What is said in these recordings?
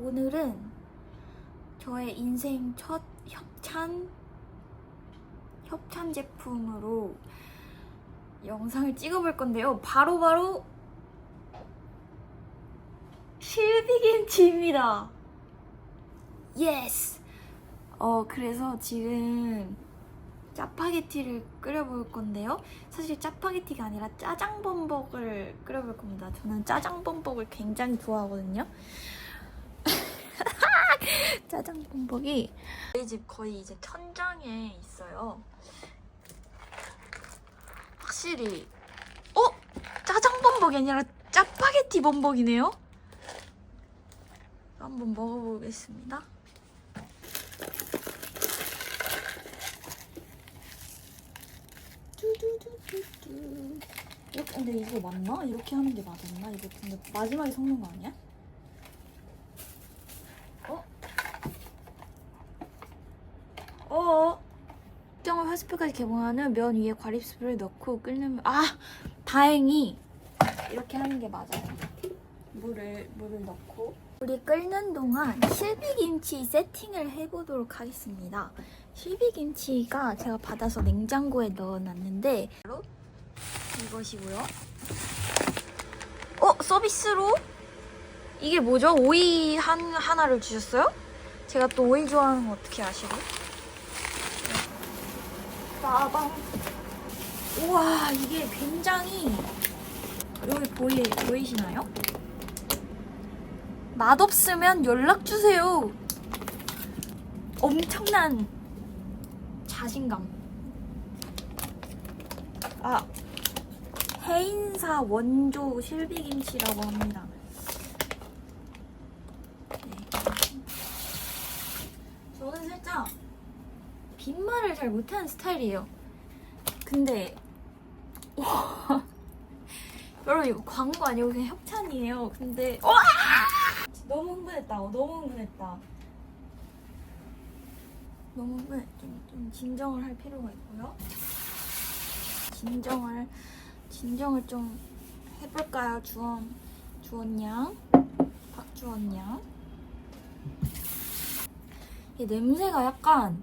오늘은 저의 인생 첫 협찬 협찬 제품으로 영상을 찍어볼 건데요. 바로바로 실비김치입니다. 예스. 어 그래서 지금 짜파게티를 끓여볼 건데요. 사실 짜파게티가 아니라 짜장범벅을 끓여볼 겁니다. 저는 짜장범벅을 굉장히 좋아하거든요. 짜장범벅이 저희 집 거의 이제 천장에 있어요. 확실히 어? 짜장 범벅이 아니라 짜파게티 범벅이네요. 한번 먹어보겠습니다. 뚜두두두두. 이렇게 근데 이거 맞나? 이렇게 하는 게 맞았나? 이거 근데 마지막에 섞는 거 아니야? 어? 어? 특정을 화 스프까지 개봉하는 면 위에 과립수를 넣고 끓는 면- 아 다행히 이렇게 하는 게 맞아요. 물을 물을 넣고 우리 끓는 동안 실비김치 세팅을 해보도록 하겠습니다. 실비김치가 제가 받아서 냉장고에 넣어놨는데 바로 이것이고요. 어 서비스로 이게 뭐죠? 오이 한 하나를 주셨어요? 제가 또 오이 좋아하는 거 어떻게 아시고? 빠방. 우와 이게 굉장히 여기 보이 보이시나요? 맛없으면 연락 주세요. 엄청난 자신감. 아 해인사 원조 실비김치라고 합니다. 네. 저는 살짝 빈말을 잘 못하는 스타일이에요. 근데 와, 여러분 이거 광고 아니고 그냥 협찬이에요. 근데 와 너무 흥분했다. 어, 너무 흥분했다. 너무 흥분. 좀, 좀 진정을 할 필요가 있고요. 진정을 진정을 좀 해볼까요, 주원 주원 양, 박주원 양. 이 냄새가 약간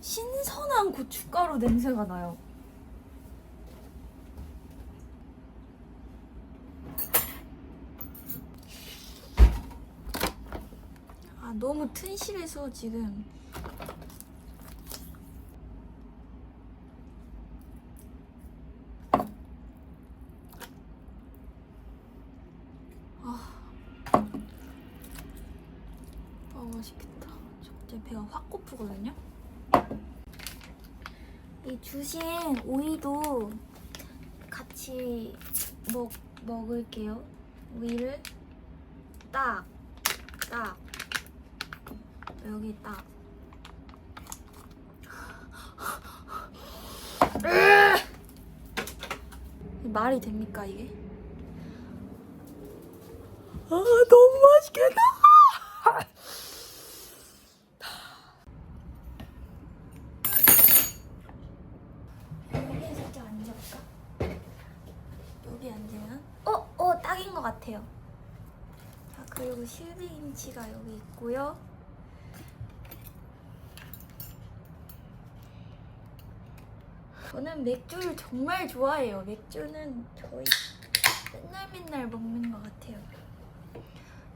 신선한 고춧가루 냄새가 나요. 아 너무 튼실해서 지금 아 맛있겠다. 저 이제 배가 확 고프거든요. 이 주신 오이도 같이 먹 먹을게요. 오이를 딱, 딱 여기 딱. 말이 됩니까 이게? 아 너무 맛있겠다. 여기에 살짝 앉아볼까? 여기 앉으면 어? 어 딱인 것 같아요. 자 그리고 실비김치가 여기 있고요. 저는 맥주를 정말 좋아해요. 맥주는 거의 맨날 맨날 먹는 것 같아요.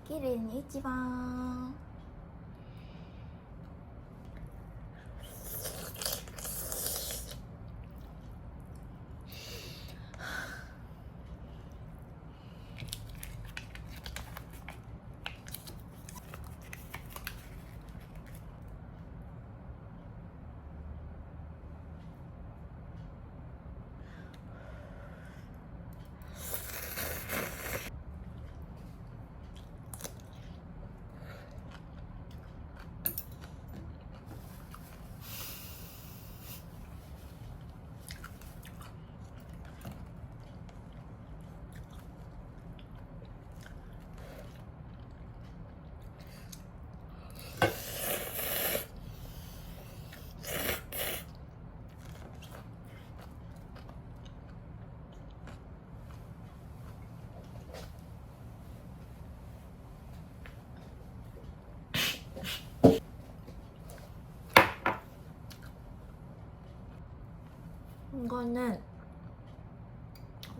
기린 이지방 이거는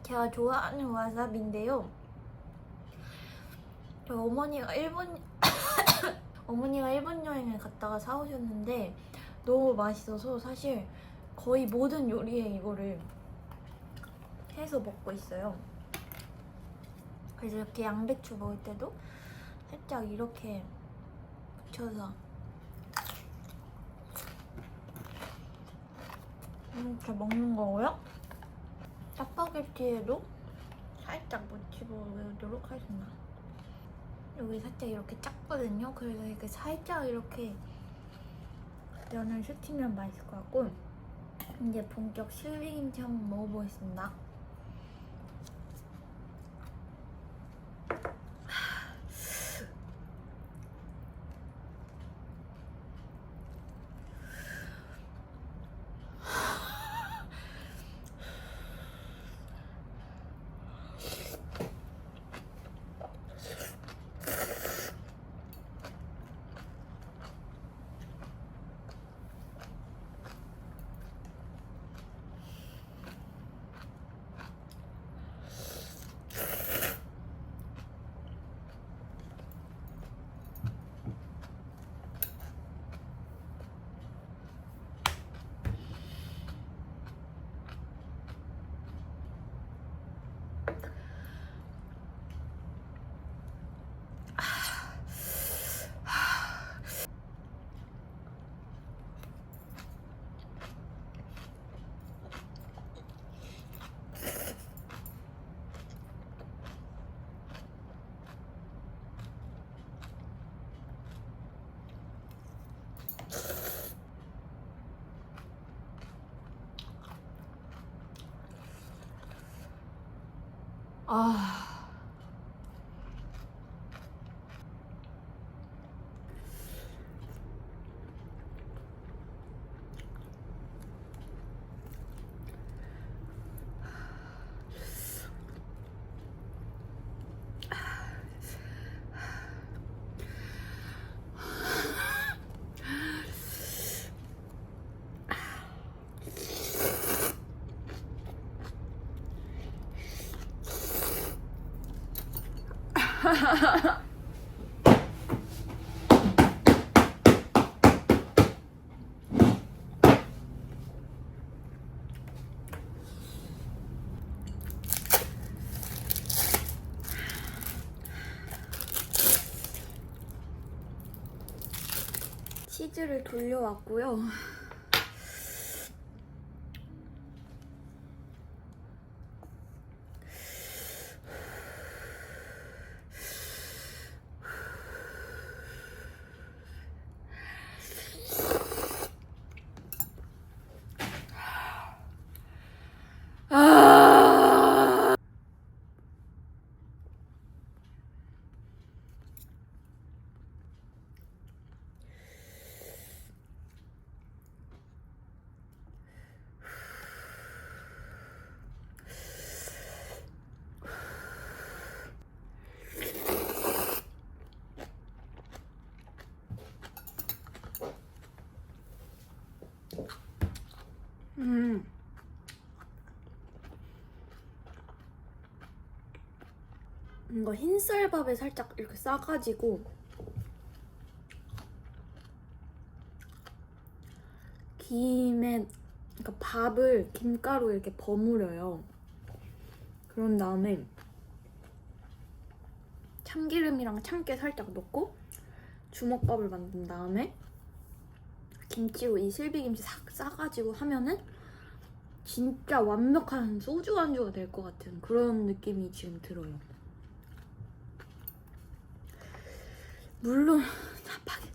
제가 좋아하는 와사비인데요. 저 어머니가 일본 어머니가 일본 여행을 갔다가 사오셨는데 너무 맛있어서 사실 거의 모든 요리에 이거를 해서 먹고 있어요. 그래서 이렇게 양배추 먹을 때도 살짝 이렇게 묻혀서 이렇게 먹는 거고요. 짜파게티에도 살짝 묻히도록 하겠습니다. 여기 살짝 이렇게 작거든요. 그래서 이렇게 살짝 이렇게 면을 슈치면 맛있을 것 같고 이제 본격 실비김치 한번 먹어보겠습니다. 아. 치즈를 돌려왔고요. 음. 이거 흰쌀밥에 살짝 이렇게 싸가지고 김에 그러니까 밥을 김가루 이렇게 버무려요. 그런 다음에 참기름이랑 참깨 살짝 넣고 주먹밥을 만든 다음에 김치로 이 실비김치 싹 싸가지고 하면은 진짜 완벽한 소주 안주가 될 것 같은 그런 느낌이 지금 들어요. 물론 짜파게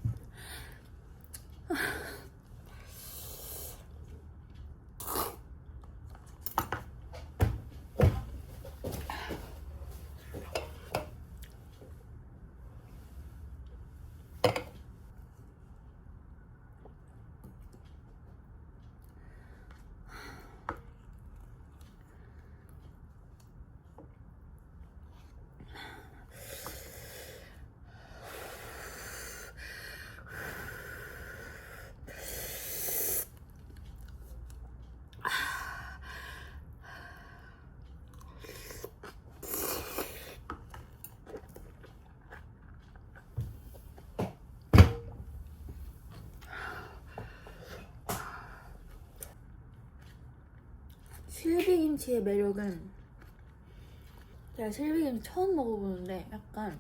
실비김치의 매력은 제가 실비김치 처음 먹어보는데 약간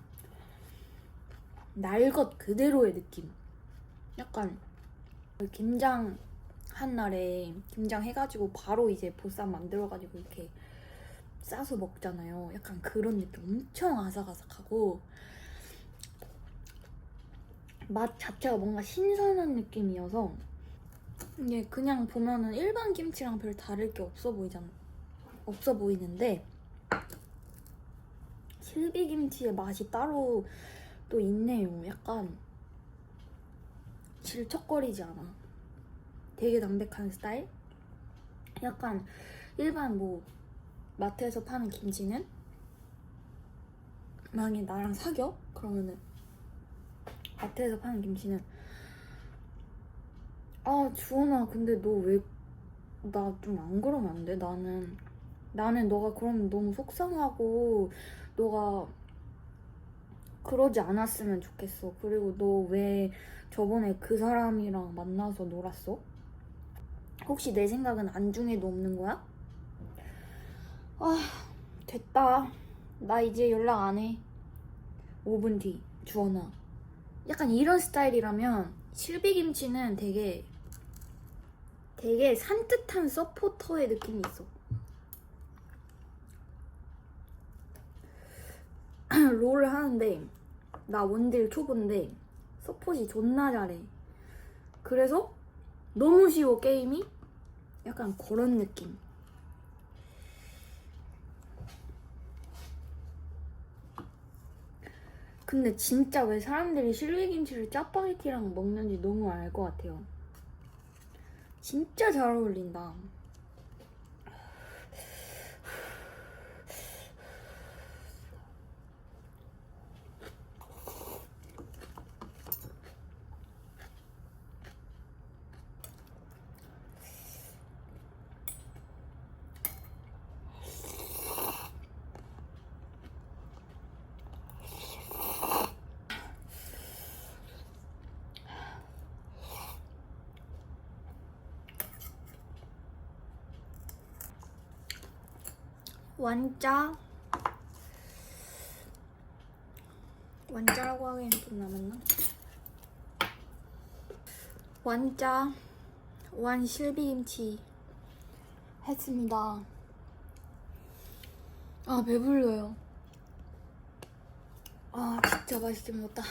날 것 그대로의 느낌. 약간 김장 한 날에 김장 해가지고 바로 이제 보쌈 만들어가지고 이렇게 싸서 먹잖아요. 약간 그런 느낌. 엄청 아삭아삭하고 맛 자체가 뭔가 신선한 느낌이어서 이게 그냥 보면은 일반 김치랑 별 다를 게 없어 보이잖아. 없어 보이는데 실비김치의 맛이 따로 또 있네요. 약간 질척거리지 않아. 되게 담백한 스타일? 약간 일반 뭐 마트에서 파는 김치는 만약에 나랑 사겨? 그러면은 마트에서 파는 김치는 아 주원아 근데 너 왜 나 좀 안 그러면 안 돼? 나는 나는 너가 그러면 너무 속상하고 너가 그러지 않았으면 좋겠어. 그리고 너 왜 저번에 그 사람이랑 만나서 놀았어? 혹시 내 생각은 안중에도 없는 거야? 아 됐다. 나 이제 연락 안 해. 5분 뒤 주원아. 약간 이런 스타일이라면 실비김치는 되게 되게 산뜻한 서포터의 느낌이 있어. 롤을 하는데 나 원딜 초보인데 서폿이 존나 잘해. 그래서 너무 쉬워 게임이. 약간 그런 느낌. 근데 진짜 왜 사람들이 실비김치를 짜파게티랑 먹는지 너무 알 것 같아요. 진짜 잘 어울린다. 완짜 완짜라고 하기엔 좀 남았나? 완짜 완 실비김치 했습니다. 아 배불러요. 아 진짜 맛있게 먹었다.